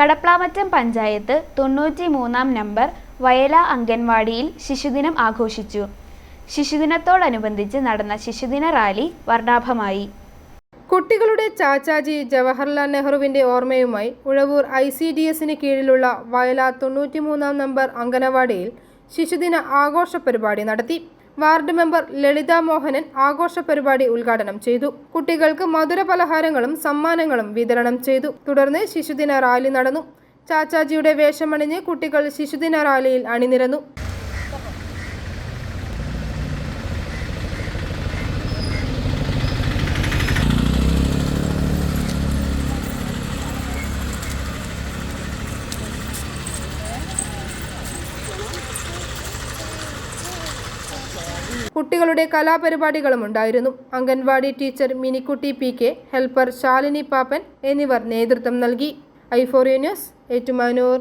കടപ്ലാമറ്റം പഞ്ചായത്ത് തൊണ്ണൂറ്റി മൂന്നാം നമ്പർ വയല അംഗൻവാടിയിൽ ശിശുദിനം ആഘോഷിച്ചു. ശിശുദിനത്തോടനുബന്ധിച്ച് നടന്ന ശിശുദിന റാലി വർണാഭമായി. കുട്ടികളുടെ ചാച്ചാജി ജവഹർലാൽ നെഹ്റുവിന്റെ ഓർമ്മയുമായി ഉഴവൂർ ഐ സി ഡി എസിന് കീഴിലുള്ള വയല തൊണ്ണൂറ്റിമൂന്നാം നമ്പർ അംഗനവാടിയിൽ ശിശുദിന ആഘോഷ പരിപാടി നടത്തി. വാർഡ് മെമ്പർ ലളിത മോഹനൻ ആഘോഷ പരിപാടി ഉദ്ഘാടനം ചെയ്തു. കുട്ടികൾക്ക് മധുര പലഹാരങ്ങളും സമ്മാനങ്ങളും വിതരണം ചെയ്തു. തുടർന്ന് ശിശുദിന റാലി നടന്നു. ചാച്ചാജിയുടെ വേഷമണിഞ്ഞ് കുട്ടികൾ ശിശുദിന റാലിയിൽ അണിനിരന്നു. കുട്ടികളുടെ കലാപരിപാടികളും ഉണ്ടായിരുന്നു. Anganwadi teacher Minikutty P K helper Shalini Pappan എന്നിവർ നേതൃത്വം നൽകി. ഐഫോറിയ ന്യൂസ് ഏറ്റുമാനൂർ.